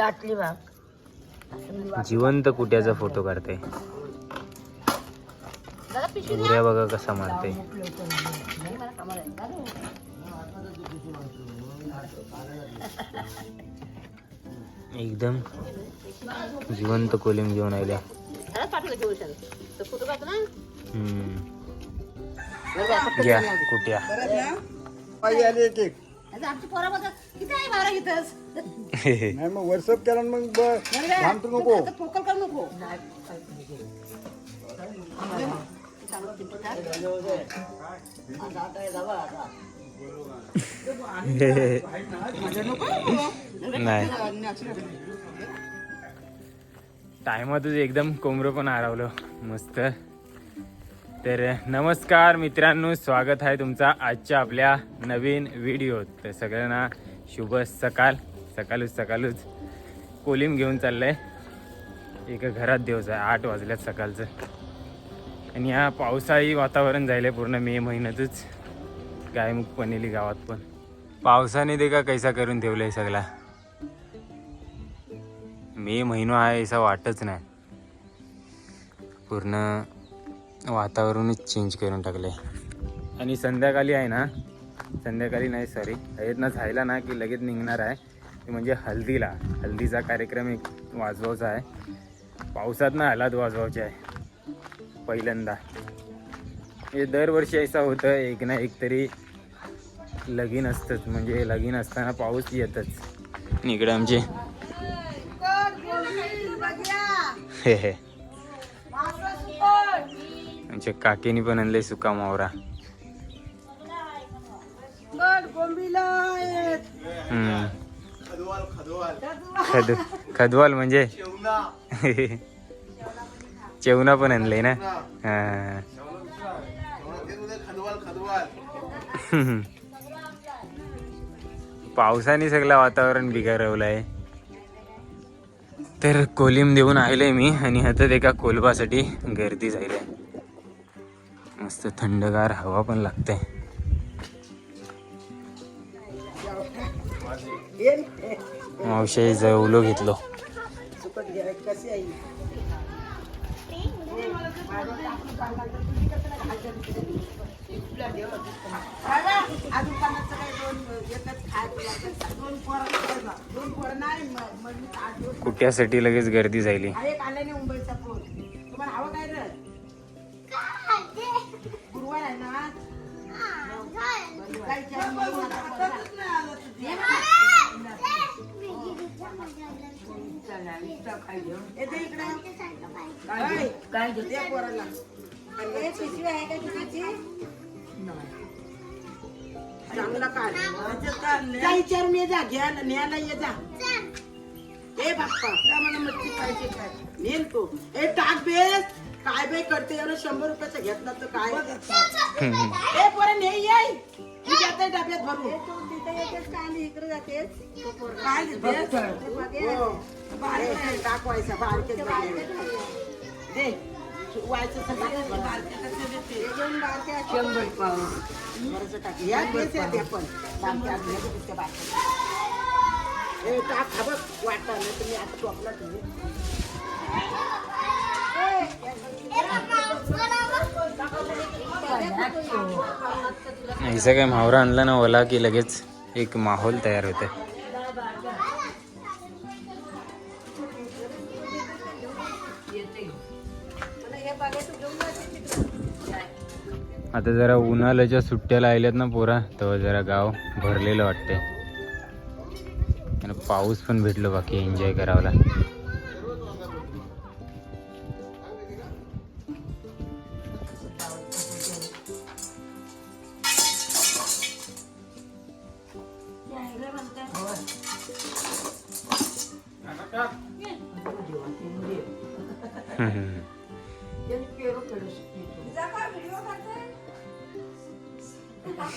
आतली भाग जिवंत कुट्याचा फोटो काढते. दादा पिशवी द्या. उड्या बघा कसा मारते. एकदम जिवंत कोलिम घेऊन आल्या. घ्या कुट्या. आमची पोरं बघा किती आहे बारा इथंच? नाही मग व्हॉट्सअप केला मग थांबतो नको. आता पोकल करू नको. नाही. टायमातच एकदम कोंबरं पण हरवलं मस्त. तर नमस्कार मित्रांनो स्वागत आहे तुमचा आजच्या आपल्या नवीन व्हिडिओ तर सगळ्यांना शुभ सकाळ सकाळूच सकाळूच कोलिम घेऊन चाललंय. एका घरात दिवस आहे आठ वाजल्यात सकाळचं. आणि या पावसाळी वातावरण झालंय पूर्ण मे महिन्यातच. गायमुख पनेली गावात पण. पावसाने ते का कैसा करून ठेवलंय सगळा. मे महिना आहे असं वाटच नाही. पूर्ण वातावरणच चेंज करून टाकले आणि संध्याकाळी आहे ना संध्याकाळी नाही सॉरी ना झायला ना की लगेच निघणार आहे. ते म्हणजे हल्दीला. हल्दीचा कार्यक्रम एक वाजवायचा आहे. पावसात ना हलाद वाजवायचे आहे. पहिल्यांदा. हे दरवर्षी असं होतं एक ना एक तरी लगीन असतंच. म्हणजे लगीन असताना पाऊस येतच. इकडे आमचे हे हे. आमच्या काकीनी पण आणले सुका मावरा. हम्म. खद खदवाल म्हणजे? चेवना पण आणलंय ना? हा. पावसाने सगळं वातावरण बिघडवलं आहे तर कोलिम देऊन आलोय मी आणि आता एका कोलबासाठी गर्दी जाईल मस्त थंडगार हवा पण लागते. मावशी जवलो घेतलो. कुट्यासाठी लगेच गर्दी रे गुरुवार आहे काय जेवण बनवू इकडे. काय? काय पोराला? पिशवी आहे का तुझी? चांगला काढ जा विचारून ये जा घ्यायला न्यायला ये जा ए बाप्पा मला मच्छी पाहिजे काय नेल ए टाक काय बे करते एवढं शंभर रुपयाचा घेतला तर काय ए पोरे नाही ये मी जाते डब्यात भरून काय देतेस? हो. बारकेच. दे व्हायचं शंभर टाक. या पण. बारक्या बारक्या. टाक हा बघ वाटा नाही तुम्ही आता टोपला तुम्ही ऐसा काय मावरा आणला ना ओला की लगेच एक माहोल तयार होते आता जरा उन्हाळ्याच्या सुट्ट्या लागल्यात ना पोरा तेव्हा जरा गाव भरलेलं वाटतंय. आणि पाऊस पण भेटलो बाकी एन्जॉय करावला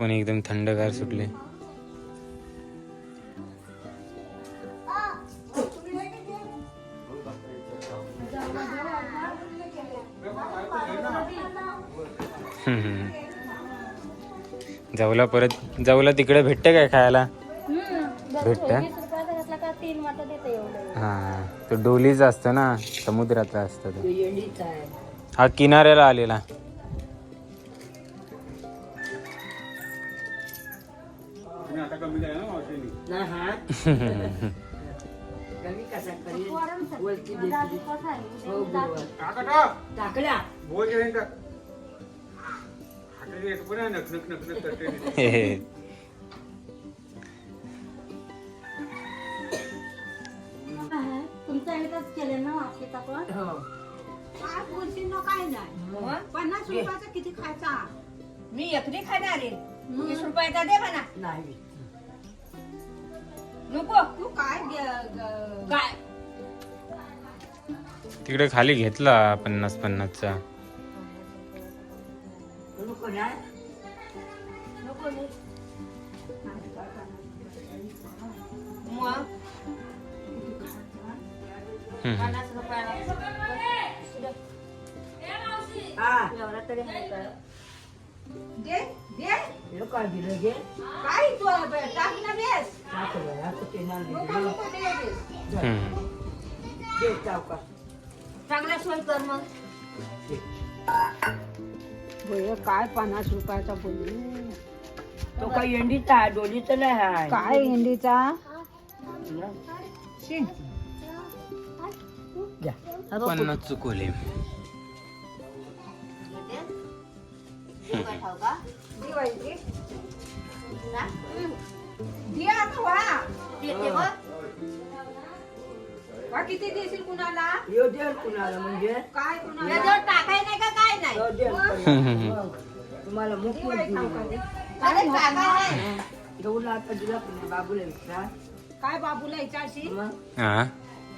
पण एकदम थंडगार सुटले. जाऊला परत जाऊला तिकडे भेटते काय खायला? भेटत. भेटतं? हा तो डोलीचा असतो ना समुद्राचा असतो तो. हा किनाऱ्याला आलेला. कमी कसं टाकल्या बोल एक पण आहे, नक नक नक नक करते आहे. तुमच्या इथंच केले ना पाच काय नाही. पन्नास रुपयाचा किती खायचा? मी एकरी खाणार आहे. वीस रुपयाचा दे म्हणा. नाही. नको. तू काय ग- ग- काय? तिकडे खाली घेतला पन्नास पन्नासचा. नको ना. नको मी. मग हम्म. पन्नास रुपयाला एवढा तरी आहे का? दे दे. काय दिलं घे काय तू ब- टाक ना बेस नको नको दे बेस हम्म. चांगला सोय कर मग होय, काय पन्नास रुपयाचा बोलू तो काय एंडीचा डोलीचा नाही काय हिंदीचा पन्नास चुकवले. दे आता वा. वा किती देशील कुणाला? कुणाला म्हणजे? काय कुणाला? याच्यावर टाकाय नाही का काय नाही? तुम्हाला काय ठाऊक आहे? अरे टाकाय नाही. गहूला आता दिला पण बाबूला विचारा काय बाबूला विचारशील मग? हा.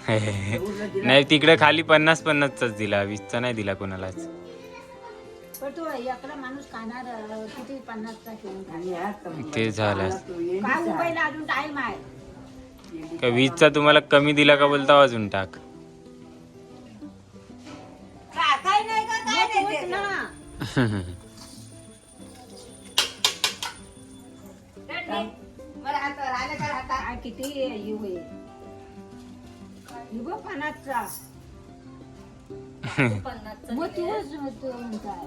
नाही तिकडे खाली पन्नास पन्नासचाच दिला. वीसचा नाही दिला कोणालाच. पण तू एकला माणूस खाणार अं, किती पन्नासचा घेऊन खाणार? आणि आज तर ते झालं. काय मुंबईला अजून टाइम आहे. का वीसचा तुम्हाला कमी दिला का बोलता अजून टाक. टाकाय नाही का काय नाही तूच ते? ना मला हातावर आलं का हातात काय किती हे युग पन्नासचं. मग तूच तू काय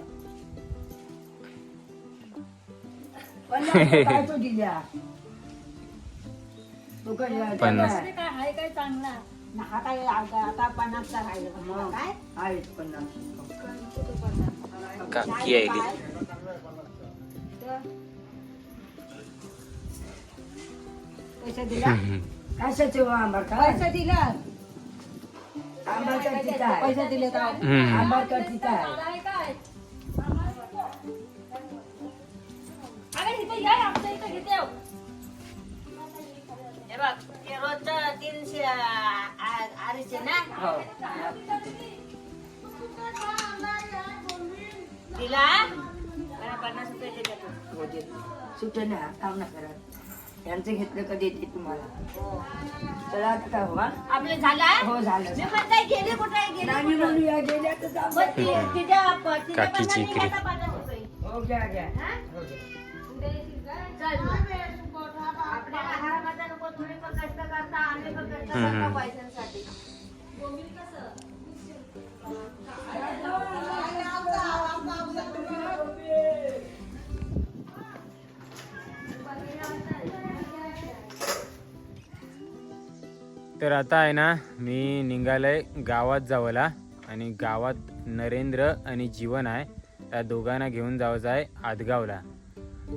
पन्नास काय तो काय आहे चांगला? हा काय आता पन्नासचा राहिलं काय? आहेत पन्नास. काकी आली पैसे दिला कशाचे हो आंबार पैसे दिला. आंबार का तिथं आहे. पैसे दिले का. आंबार तिथं आहे. इथे या आमच्या इथं घेते हो. हे बघ ते रोजचं तीनशे आ- आ- अडीचशे ना? हो. मला पन्नास रुपये दे त्यातून. हो सुटे ना काम ना करत यांचं घेतलं का देते तुम्हाला. चला आता काय हो हा? आपलं झालं? हो झालं. मी पण काही गेले कुठे गेले नाही गेल्या तर ती- तिच्या तिच्या काकीची पगारी इकडे. आता पन्नास रुपये हो घ्या घ्या. तर आता आहे ना मी निघालय गावात जावला आणि गावात नरेंद्र आणि जीवन आहे. त्या दोघांना घेऊन जायचं आहे आदगावला.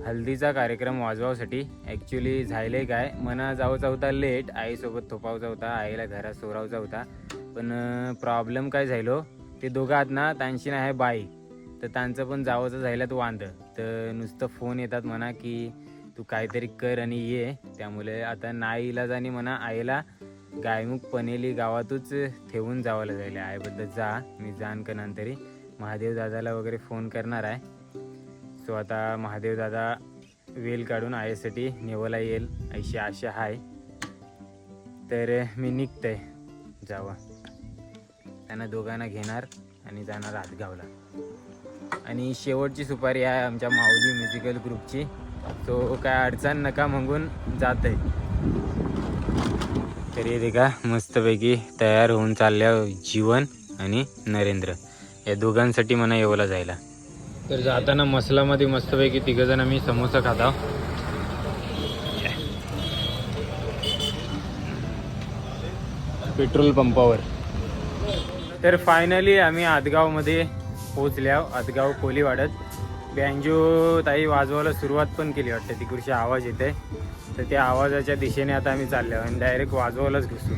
हल्दीचा कार्यक्रम वाजवासाठी ॲक्च्युली झाले काय? मना जाऊचा होता लेट आईसोबत थोपावचा होता आईला घरात सोरावचा होता. पण प्रॉब्लेम काय झालो ते दोघं आहेत ना त्यांची ना आहे बाई. तर त्यांचं पण जावंचं झालं वांद. तर नुसतं फोन येतात म्हणा की तू काहीतरी कर आणि ये. त्यामुळे आता नाईलाज आणि म्हणा आईला गायमुख पनेली गावातच ठेवून जावं जायला आईबद्दल जा मी जाण का नंतरी महादेव दादाला वगैरे फोन करणार आहे. सो आता महादेव दादा वेल काढून आईसाठी नेवाला येईल. अशी आशा आहे तर मी निघतंय. जावा. त्यांना दोघांना घेणार आणि जाणार हातगावला आणि शेवटची सुपारी आहे आमच्या माऊली म्युझिकल ग्रुपची. तो काय अडचण नका मागून जात आहे तरी देखा का मस्तपैकी तयार होऊन चालल्या जीवन आणि नरेंद्र. या दोघांसाठी मला येवला जायला. तर जाताना मसलामध्ये मस्तपैकी तिघजण आम्ही समोसा खाता. पेट्रोल पंपावर. तर फायनली आम्ही आदगावमध्ये पोचल्या आदगाव कोलीवाड्यात बँजो ताई वाजवायला सुरुवात पण केली वाटतं. तिकडची आवाज येते तर त्या आवाजाच्या दिशेने आता आम्ही चाललो आणि डायरेक्ट वाजवायलाच घुसू.